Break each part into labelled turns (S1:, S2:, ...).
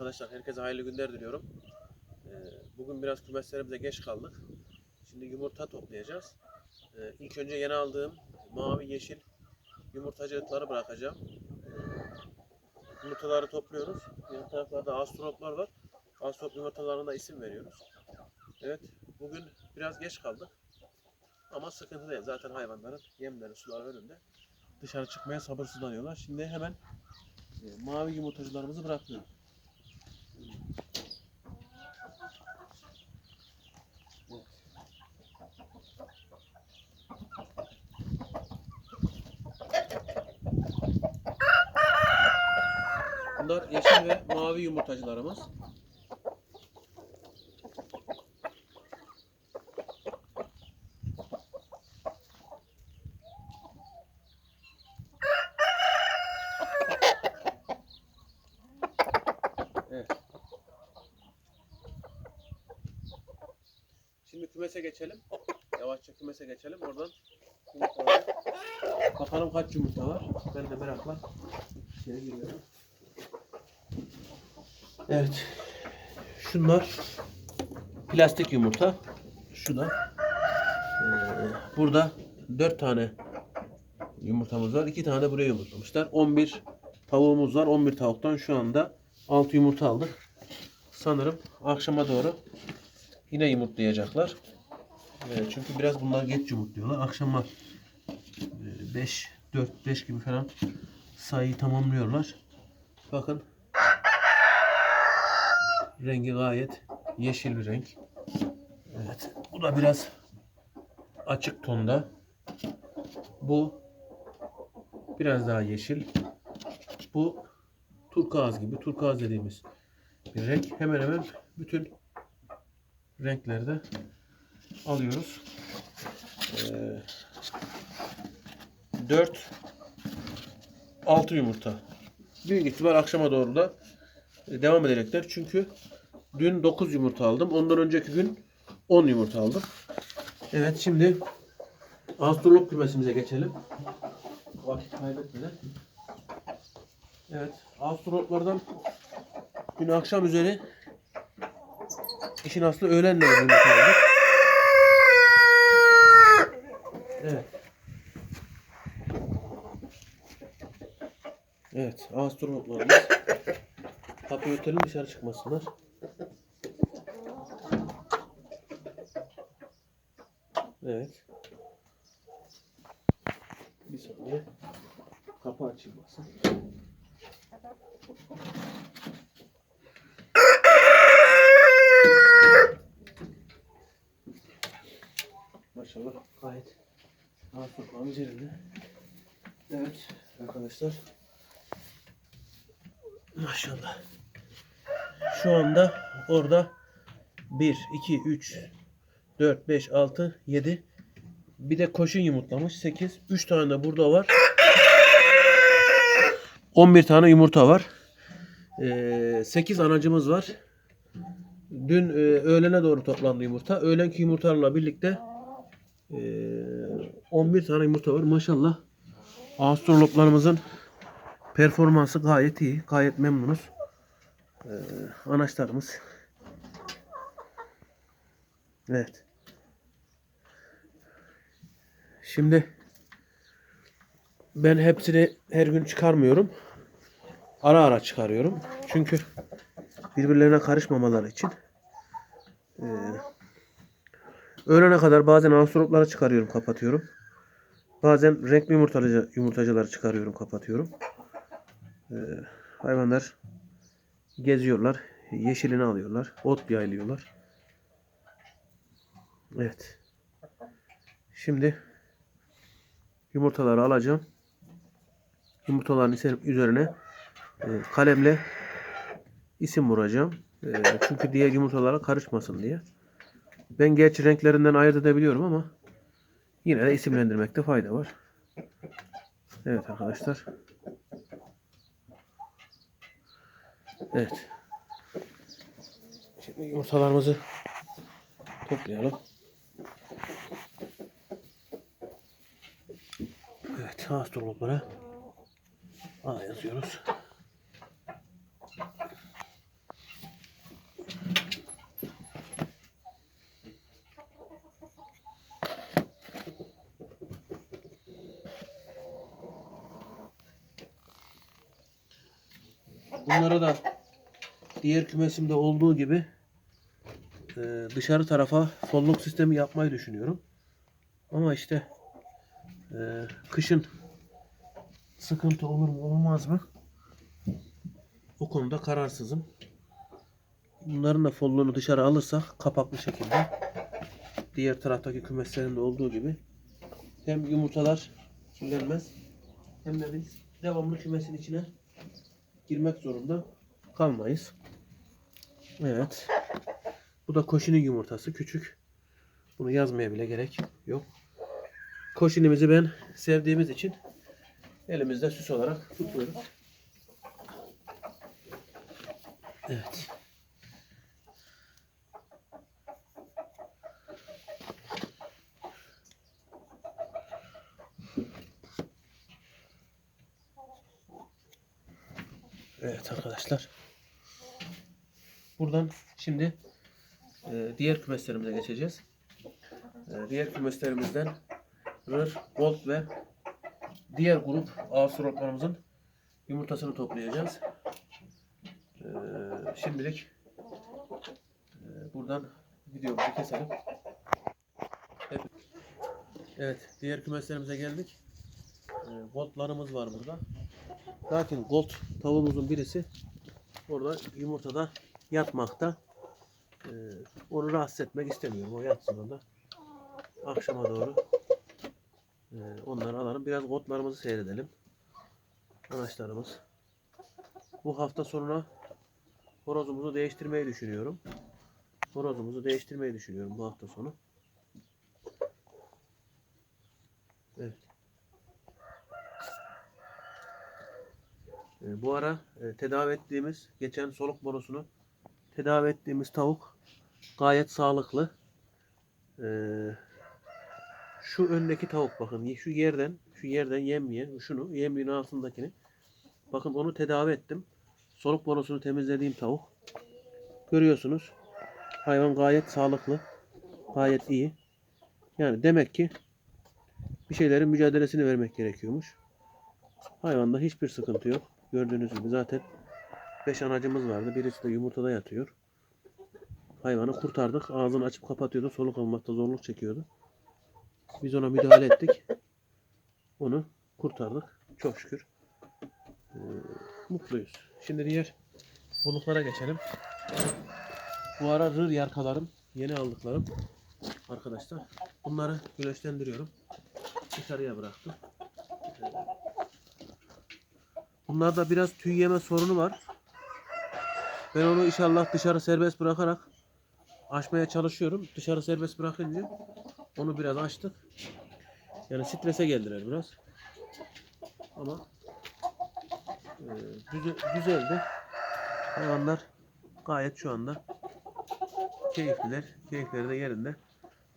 S1: Arkadaşlar herkese hayırlı günler diliyorum. Ee, Bugün biraz kümeslerimize geç kaldık. Şimdi yumurta toplayacağız. Ee, İlk önce yeni aldığım mavi yeşil yumurtacılıkları bırakacağım. Ee, Yumurtaları topluyoruz. Yan taraflarda astronotlar var. Astronot yumurtalarına isim veriyoruz. Evet, bugün biraz geç kaldık. Ama sıkıntı değil. Zaten hayvanların yemleri, suları önünde. Dışarı çıkmaya sabırsızlanıyorlar. Şimdi hemen e, mavi yumurtacılarımızı bırakıyoruz. Bunlar yeşil ve mavi yumurtacılarımız. Evet. Şimdi kümese geçelim. Yavaşça kümese geçelim. Oradan. Bakalım kaç yumurta var. Ben de merakla içeri giriyorum. Evet. Şunlar plastik yumurta. Şu da ee, burada 4 tane yumurtamız var. 2 tane buraya yumurtlamışlar. 11 tavuğumuz var. 11 tavuktan şu anda 6 yumurta aldık. Sanırım akşama doğru yine yumurtlayacaklar. Ee, çünkü biraz bunlar geç yumurtluyorlar. Akşama 5 4 5 gibi falan sayıyı tamamlıyorlar. Bakın rengi gayet yeşil bir renk. Evet. Bu da biraz açık tonda. Bu biraz daha yeşil. Bu turkuaz gibi. Turkuaz dediğimiz bir renk. Hemen hemen bütün renklerde alıyoruz. Ee, 4 6 yumurta. Büyük ihtimal akşama doğru da devam edecekler. Çünkü dün 9 yumurta aldım. Ondan önceki gün 10 yumurta aldım. Evet şimdi astrolog kümesimize geçelim. Vakit kaybetmeden. Evet. Astrologlardan dün akşam üzeri işin aslı öğlenle aldık. Evet. Evet, astronotlarımız kapıyı örtelim dışarı çıkmasınlar. Evet. Bir saniye. Kapı açılmasın. Maşallah gayet astronotlarımız yerinde. Evet arkadaşlar. Maşallah. Şu anda orada 1, 2, 3, 4, 5, 6, 7. Bir de koşun yumurtlamış. 8. 3 tane de burada var. 11 tane yumurta var. Ee, 8 anacımız var. Dün e, öğlene doğru toplandı yumurta. Öğlenki yumurtalarla birlikte e, 11 tane yumurta var. Maşallah. Astrologlarımızın performansı gayet iyi. Gayet memnunuz. Ee, anaçlarımız. Evet. Şimdi ben hepsini her gün çıkarmıyorum. Ara ara çıkarıyorum. Çünkü birbirlerine karışmamaları için. Ee, öğlene kadar bazen astrologları çıkarıyorum, kapatıyorum. Bazen renkli yumurtacı, yumurtacıları çıkarıyorum, kapatıyorum. Ee, hayvanlar geziyorlar. Yeşilini alıyorlar. Ot yaylıyorlar. Evet. Şimdi yumurtaları alacağım. Yumurtaların üzerine e, kalemle isim vuracağım. E, çünkü diğer yumurtalara karışmasın diye. Ben gerçi renklerinden ayırt edebiliyorum ama yine de isimlendirmekte fayda var. Evet arkadaşlar. Evet. Şimdi yumurtalarımızı toplayalım. Evet, astrologlara A yazıyoruz. Bunlara da diğer kümesimde olduğu gibi e, dışarı tarafa solluk sistemi yapmayı düşünüyorum. Ama işte e, kışın sıkıntı olur mu olmaz mı? O konuda kararsızım. Bunların da folluğunu dışarı alırsak kapaklı şekilde diğer taraftaki kümeslerinde olduğu gibi hem yumurtalar kirlenmez hem de biz devamlı kümesin içine girmek zorunda kalmayız. Evet. Bu da koşinin yumurtası küçük. Bunu yazmaya bile gerek yok. Koşinimizi ben sevdiğimiz için elimizde süs olarak tutuyoruz. Evet. Evet arkadaşlar. Buradan şimdi e, diğer kümeslerimize geçeceğiz. E, diğer kümeslerimizden Rır, Gold ve diğer grup Ağustoslarımızın yumurtasını toplayacağız. E, şimdilik e, buradan videomuzu keselim. Evet. diğer kümeslerimize geldik. E, Goldlarımız var burada. Zaten gold tavuğumuzun birisi orada yumurtada yatmakta. Ee, onu rahatsız etmek istemiyorum. O yatsın orada. Akşama doğru e, onları alalım. Biraz goldlarımızı seyredelim. Anaçlarımız. Bu hafta sonuna horozumuzu değiştirmeyi düşünüyorum. Horozumuzu değiştirmeyi düşünüyorum bu hafta sonu. Evet. E, bu ara e, tedavi ettiğimiz, geçen soluk borusunu tedavi ettiğimiz tavuk gayet sağlıklı. E, şu öndeki tavuk bakın, şu yerden, şu yerden yemeyen, şunu, yemeğin altındakini. Bakın onu tedavi ettim. Soluk borusunu temizlediğim tavuk. Görüyorsunuz. Hayvan gayet sağlıklı. Gayet iyi. Yani demek ki bir şeylerin mücadelesini vermek gerekiyormuş. Hayvanda hiçbir sıkıntı yok. Gördüğünüz gibi zaten 5 anacımız vardı. Birisi de yumurtada yatıyor. Hayvanı kurtardık. Ağzını açıp kapatıyordu. Soluk almakta zorluk çekiyordu. Biz ona müdahale ettik. Onu kurtardık. Çok şükür. Ee, mutluyuz. Şimdi diğer buluklara geçelim. Bu ara rır yarkalarım. Yeni aldıklarım. Arkadaşlar. Bunları güneşlendiriyorum. Dışarıya bıraktım. Bunlarda biraz tüy yeme sorunu var. Ben onu inşallah dışarı serbest bırakarak açmaya çalışıyorum. Dışarı serbest bırakınca onu biraz açtık. Yani strese geldiler biraz. Ama e, düze- düzeldi. Hayvanlar gayet şu anda keyifliler. Keyifleri de yerinde.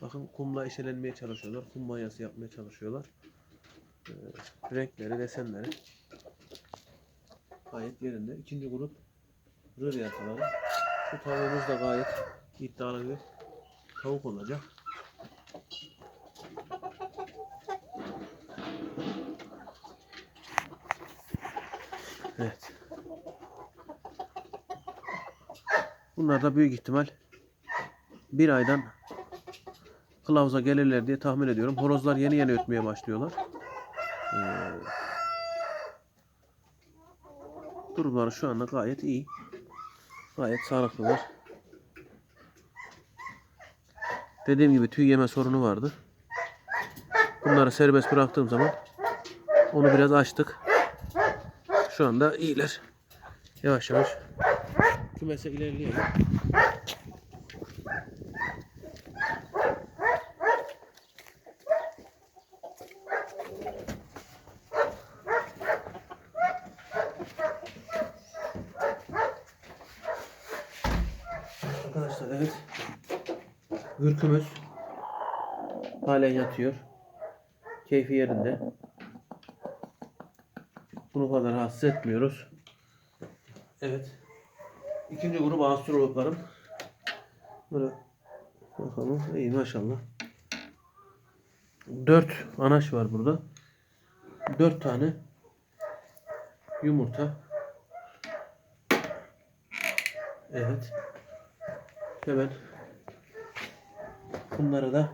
S1: Bakın kumla eşelenmeye çalışıyorlar. Kum mayası yapmaya çalışıyorlar. E, renkleri, desenleri gayet yerinde. İkinci grup rır yakaları. Bu tavuğumuz da gayet iddialı bir tavuk olacak. Evet. Bunlar da büyük ihtimal bir aydan kılavuza gelirler diye tahmin ediyorum. Horozlar yeni yeni ötmeye başlıyorlar. Ee, durumları şu anda gayet iyi. Gayet sağlıklılar. Dediğim gibi tüy yeme sorunu vardı. Bunları serbest bıraktığım zaman onu biraz açtık. Şu anda iyiler. Yavaş yavaş kümese ilerleyelim. Arkadaşlar evet. Hürkümüz halen yatıyor. Keyfi yerinde. Bunu kadar rahatsız etmiyoruz. Evet. İkinci grup astrologlarım. Böyle bakalım. İyi maşallah. Dört anaç var burada. Dört tane yumurta. Evet. Hemen bunları da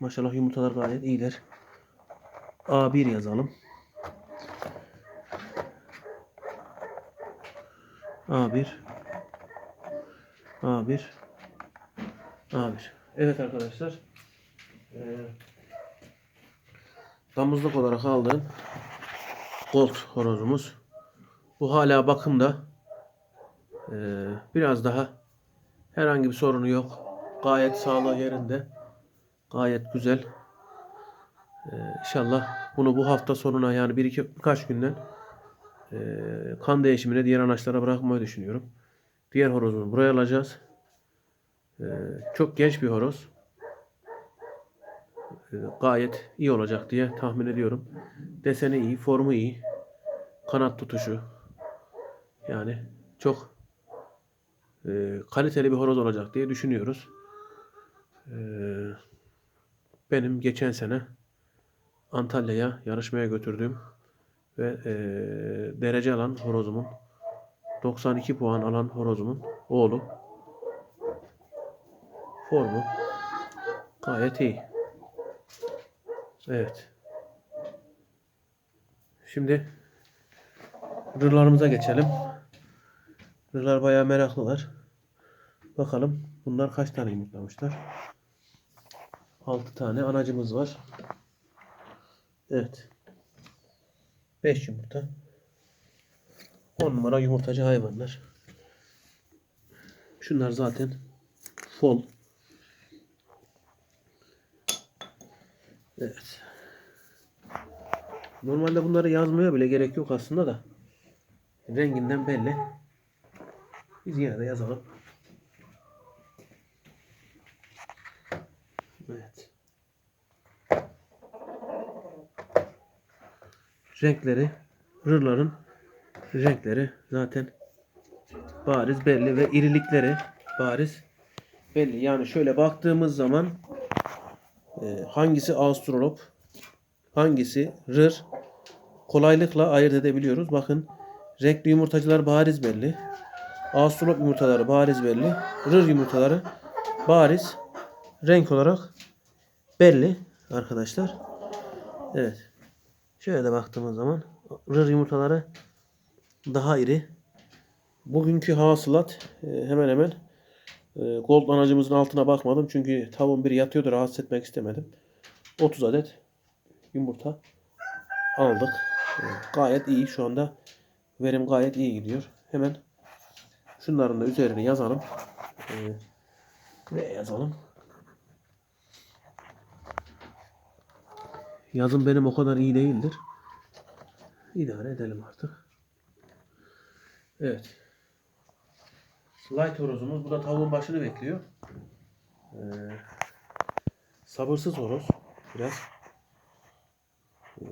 S1: maşallah yumurtalar gayet iyiler. A1 yazalım. A1 A1 A1 Evet arkadaşlar. Ee, damızlık olarak aldığım Gold horozumuz. Bu hala bakımda. Ee, biraz daha herhangi bir sorunu yok. Gayet sağlığı yerinde. Gayet güzel. Ee, inşallah bunu bu hafta sonuna yani bir iki birkaç günden e, kan değişimine diğer anaçlara bırakmayı düşünüyorum. Diğer horozunu buraya alacağız. Ee, çok genç bir horoz. Ee, gayet iyi olacak diye tahmin ediyorum. Deseni iyi, formu iyi. Kanat tutuşu. Yani çok e, kaliteli bir horoz olacak diye düşünüyoruz. Ee, benim geçen sene Antalya'ya yarışmaya götürdüğüm ve e, derece alan horozumun 92 puan alan horozumun oğlu formu gayet iyi. Evet. Şimdi rırlarımıza geçelim. Rırlar bayağı meraklılar. Bakalım bunlar kaç tane yumurtlamışlar. 6 tane anacımız var. Evet. 5 yumurta. 10 numara yumurtacı hayvanlar. Şunlar zaten fol. Evet. Normalde bunları yazmaya bile gerek yok aslında da. Renginden belli. Biz yine de yazalım. Evet. Renkleri, rırların renkleri zaten bariz belli ve irilikleri bariz belli. Yani şöyle baktığımız zaman e, hangisi Australop, hangisi rır kolaylıkla ayırt edebiliyoruz. Bakın renkli yumurtacılar bariz belli. Australop yumurtaları bariz belli. Rır yumurtaları bariz renk olarak belli arkadaşlar. Evet. Şöyle de baktığımız zaman rır yumurtaları daha iri. Bugünkü hasılat e, hemen hemen e, gold anacımızın altına bakmadım. Çünkü tavuğun biri yatıyordu rahatsız etmek istemedim. 30 adet yumurta aldık. E, Gayet iyi şu anda. Verim gayet iyi gidiyor. Hemen şunların da üzerine yazalım. E, Ne yazalım? Yazım benim o kadar iyi değildir. İdare edelim artık. Evet. Light horozumuz. Bu da tavuğun başını bekliyor. Ee, sabırsız horoz. Biraz. Ee,